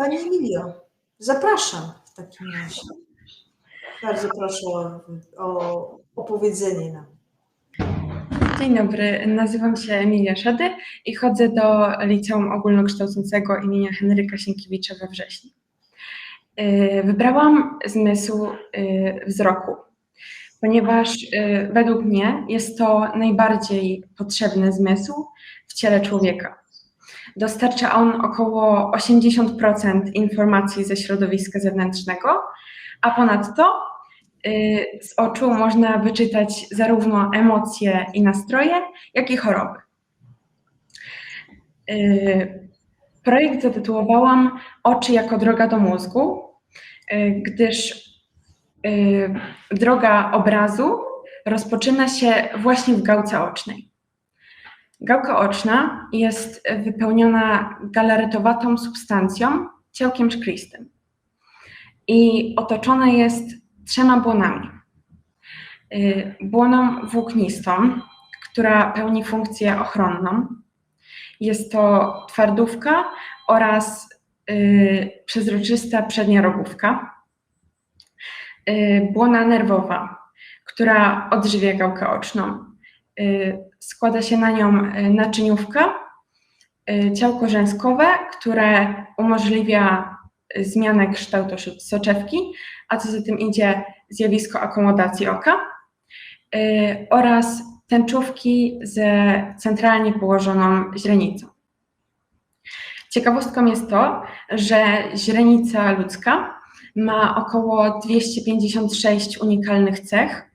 Pani Emilio, zapraszam w takim razie. Bardzo proszę o, o opowiedzenie nam. Dzień dobry, nazywam się Emilia Szady i chodzę do Liceum Ogólnokształcącego imienia Henryka Sienkiewicza we Wrześni. Yy, Wybrałam zmysł yy, wzroku, ponieważ yy, według mnie jest to najbardziej potrzebny zmysł w ciele człowieka. Dostarcza on około 80% informacji ze środowiska zewnętrznego, a ponadto y, z oczu można wyczytać zarówno emocje i nastroje, jak i choroby. Y, Projekt zatytułowałam Oczy jako droga do mózgu, y, gdyż droga obrazu rozpoczyna się właśnie w gałce ocznej. Gałka oczna jest wypełniona galaretowatą substancją, ciałkiem szklistym i otoczona jest trzema błonami. Y, Błoną włóknistą, która pełni funkcję ochronną. Jest to twardówka oraz y, przezroczysta przednia rogówka. Y, Błona nerwowa, która odżywia gałkę oczną. Składa się na nią y, naczyniówka, y, ciałko rzęskowe, które umożliwia y, zmianę kształtu sz- soczewki, a co za tym idzie zjawisko akomodacji oka oraz tęczówki ze centralnie położoną źrenicą. Ciekawostką jest to, że źrenica ludzka ma około 256 unikalnych cech,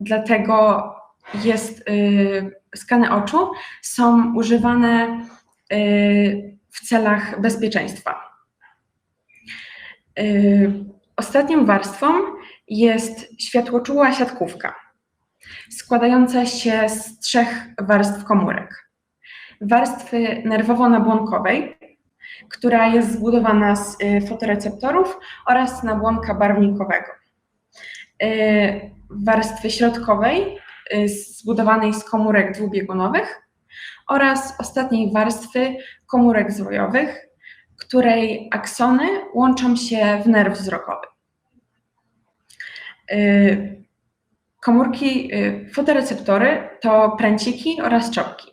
dlatego jest, y, skany oczu są używane y, w celach bezpieczeństwa. Y, Ostatnią warstwą jest światłoczuła siatkówka, składająca się z trzech warstw komórek. Warstwy nerwowo-nabłonkowej, która jest zbudowana z y, fotoreceptorów oraz nabłonka barwnikowego. Y, Warstwy środkowej, zbudowanej z komórek dwubiegunowych oraz ostatniej warstwy komórek zwojowych, której aksony łączą się w nerw wzrokowy. Y, Komórki, y, fotoreceptory to pręciki oraz czopki.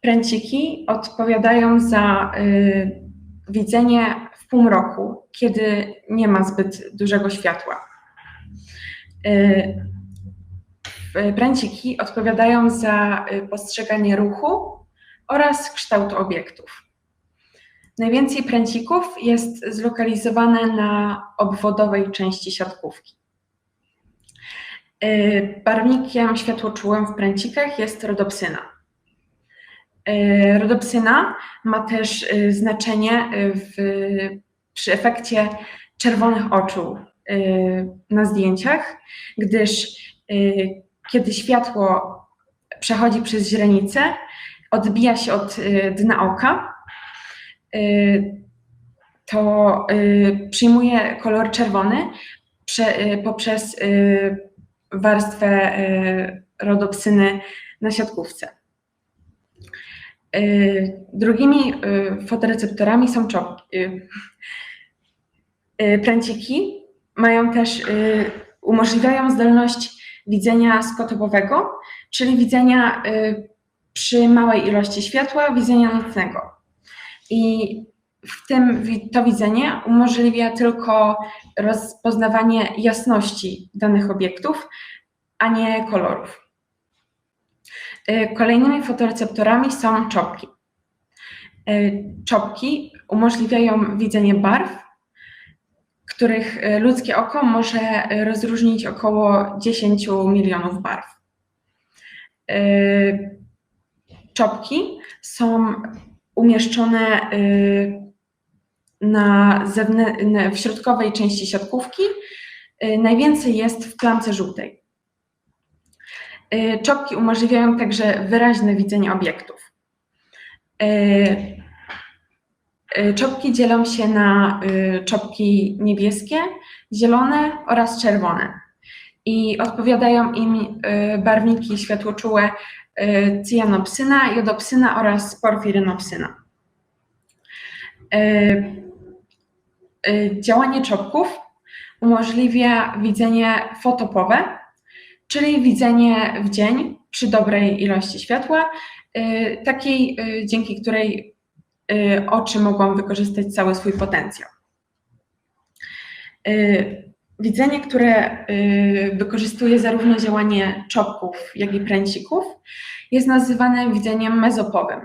Pręciki odpowiadają za y, widzenie w półmroku, kiedy nie ma zbyt dużego światła. Pręciki odpowiadają za y, postrzeganie ruchu oraz kształtu obiektów. Najwięcej pręcików jest zlokalizowane na obwodowej części siatkówki. Y, Barwnikiem światłoczułym w pręcikach jest rodopsyna. Y, Rodopsyna ma też znaczenie w, przy efekcie czerwonych oczu na zdjęciach, gdyż kiedy światło przechodzi przez źrenicę, odbija się od y, dna oka, y, to y, przyjmuje kolor czerwony prze, poprzez warstwę rodopsyny na siatkówce. Drugimi fotoreceptorami są czopki. Pręciki mają też, umożliwiają zdolność widzenia skotopowego, czyli widzenia y, przy małej ilości światła, widzenia nocnego. I w tym to widzenie umożliwia tylko rozpoznawanie jasności danych obiektów, a nie kolorów. Y, Kolejnymi fotoreceptorami są czopki. Y, Czopki umożliwiają widzenie barw, których y, ludzkie oko może y, rozróżnić około 10 milionów barw. Y, Czopki są umieszczone na w środkowej części siatkówki. Najwięcej jest w plamce żółtej. Czopki umożliwiają także wyraźne widzenie obiektów. Y, Czopki dzielą się na y, czopki niebieskie, zielone oraz czerwone. I odpowiadają im y, barwniki światłoczułe cyjanopsyna, jodopsyna oraz porfirynopsyna. Działanie czopków umożliwia widzenie fotopowe, czyli widzenie w dzień przy dobrej ilości światła, takiej dzięki której oczy mogą wykorzystać cały swój potencjał. Y, Widzenie, które y, wykorzystuje zarówno działanie czopków, jak i pręcików, jest nazywane widzeniem mezopowym.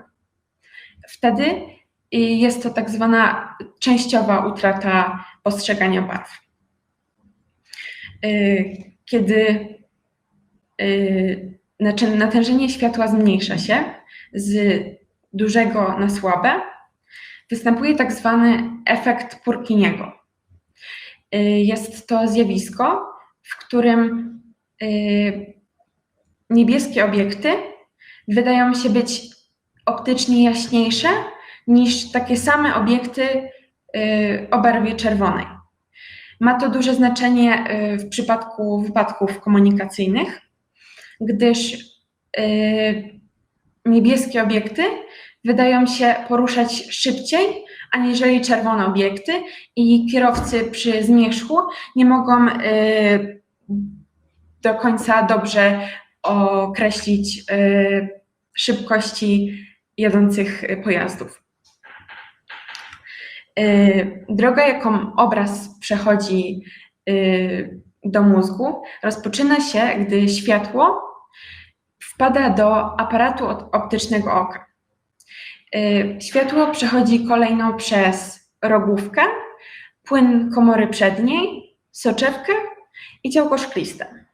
Wtedy y, jest to tak zwana częściowa utrata postrzegania barw. Y, Kiedy y, natężenie światła zmniejsza się z dużego na słabe, występuje tak zwany efekt Purkiniego. Y, Jest to zjawisko, w którym y, niebieskie obiekty wydają się być optycznie jaśniejsze niż takie same obiekty y, o barwie czerwonej. Ma to duże znaczenie w przypadku wypadków komunikacyjnych, gdyż niebieskie obiekty wydają się poruszać szybciej aniżeli czerwone obiekty i kierowcy przy zmierzchu nie mogą y, do końca dobrze określić y, szybkości jadących pojazdów. Y, Droga, jaką obraz przechodzi y, do mózgu, rozpoczyna się, gdy światło wpada do aparatu op- optycznego oka. Y, Światło przechodzi kolejno przez rogówkę, płyn komory przedniej, soczewkę i ciałko szkliste.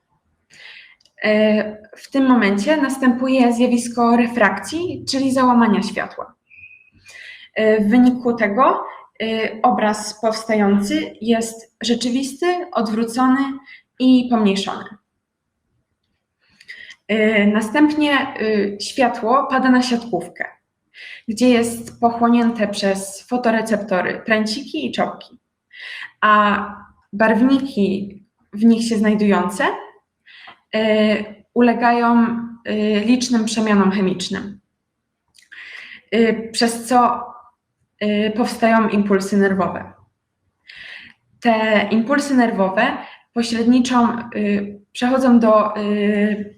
Y, W tym momencie następuje zjawisko refrakcji, czyli załamania światła. Y, W wyniku tego obraz powstający jest rzeczywisty, odwrócony i pomniejszony. Następnie światło pada na siatkówkę, gdzie jest pochłonięte przez fotoreceptory pręciki i czopki, a barwniki w nich się znajdujące y, ulegają y, licznym przemianom chemicznym, y, przez co powstają impulsy nerwowe. Te impulsy nerwowe pośredniczą przechodzą do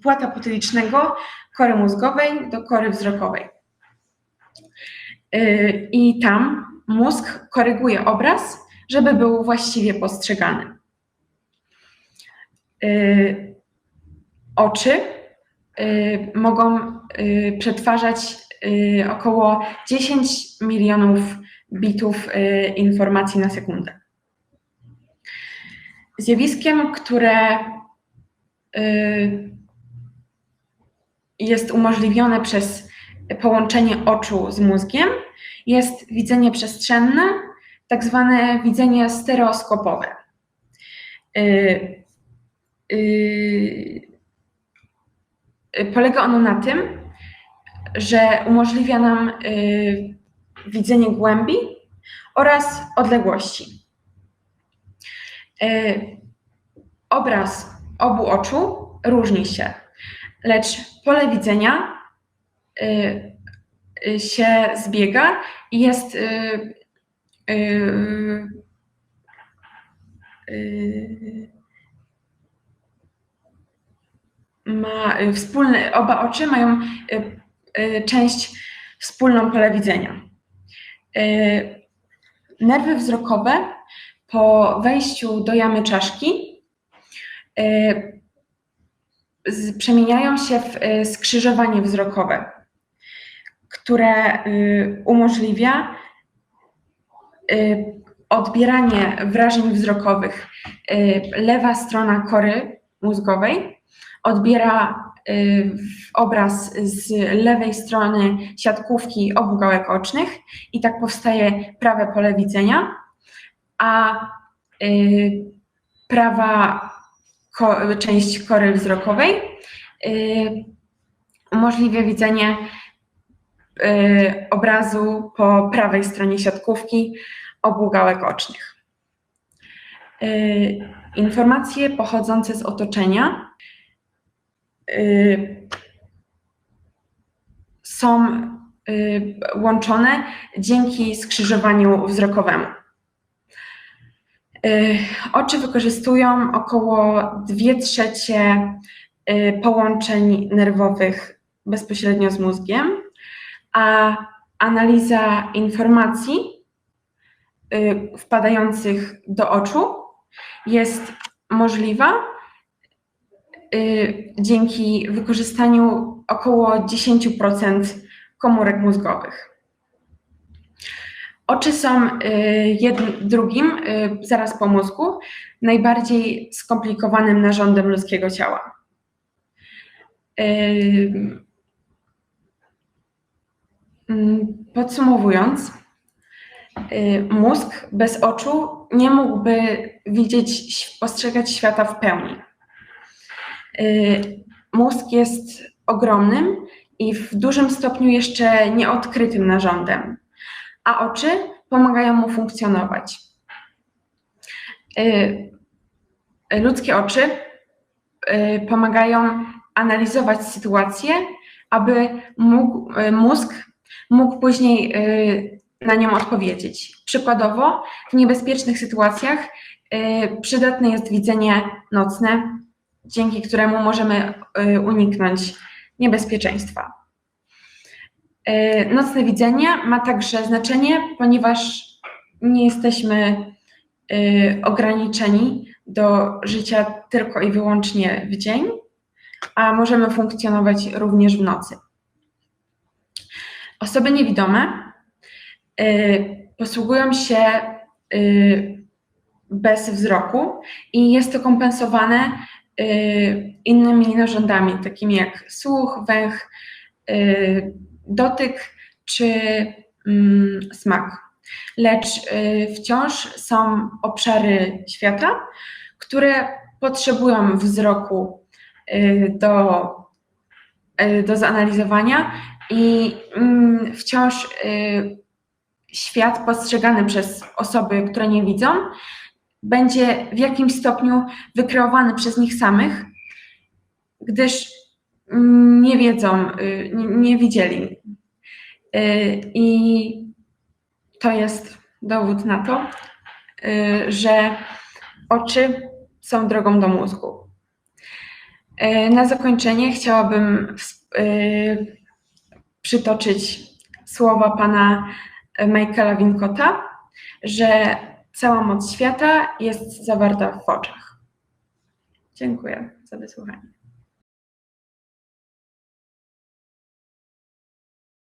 płata potylicznego kory mózgowej, do kory wzrokowej. Y, I tam mózg koryguje obraz, żeby był właściwie postrzegany. Y, Oczy y, mogą przetwarzać około 10 milionów bitów informacji na sekundę. Zjawiskiem, które jest umożliwione przez połączenie oczu z mózgiem, jest widzenie przestrzenne, tak zwane widzenie stereoskopowe. Y, y, Polega ono na tym, że umożliwia nam y, widzenie głębi oraz odległości. Obraz obu oczu różni się, lecz pole widzenia się zbiega i jest y, y, y, ma y, wspólny, oba oczy mają y, y, część wspólną pole widzenia. Y, Nerwy wzrokowe po wejściu do jamy czaszki y, przemieniają się w y, skrzyżowanie wzrokowe, które y, umożliwia y, odbieranie wrażeń wzrokowych. Y, Lewa strona kory mózgowej odbiera obraz z lewej strony siatkówki obu gałek ocznych i tak powstaje prawe pole widzenia, a prawa część kory wzrokowej umożliwia widzenie obrazu po prawej stronie siatkówki obu gałek ocznych. Y, Informacje pochodzące z otoczenia y, są y, łączone dzięki skrzyżowaniu wzrokowemu. Y, Oczy wykorzystują około 2 trzecie y, połączeń nerwowych bezpośrednio z mózgiem, a analiza informacji y, wpadających do oczu jest możliwa y, dzięki wykorzystaniu około 10% komórek mózgowych. Oczy są y, drugim, zaraz po mózgu, najbardziej skomplikowanym narządem ludzkiego ciała. Mm, Podsumowując, y, mózg bez oczu nie mógłby widzieć, postrzegać świata w pełni. Y, Mózg jest ogromnym i w dużym stopniu jeszcze nieodkrytym narządem, a oczy pomagają mu funkcjonować. Y, Ludzkie oczy pomagają analizować sytuację, aby mózg mógł później y, na nią odpowiedzieć. Przykładowo, w niebezpiecznych sytuacjach y, przydatne jest widzenie nocne, dzięki któremu możemy y, uniknąć niebezpieczeństwa. Nocne widzenie ma także znaczenie, ponieważ nie jesteśmy ograniczeni do życia tylko i wyłącznie w dzień, a możemy funkcjonować również w nocy. Osoby niewidome y, posługują się y, bez wzroku i jest to kompensowane y, innymi narządami, takimi jak słuch, węch, dotyk czy mm, smak. Lecz wciąż są obszary świata, które potrzebują wzroku do, do zanalizowania i mm, wciąż y, świat postrzegany przez osoby, które nie widzą, będzie w jakimś stopniu wykreowany przez nich samych, gdyż mm, nie wiedzą, y, nie, nie widzieli. Y, I to jest dowód na to, y, że oczy są drogą do mózgu. Na zakończenie chciałabym przytoczyć słowa pana Michaela Wincota, że cała moc świata jest zawarta w oczach. Dziękuję za wysłuchanie.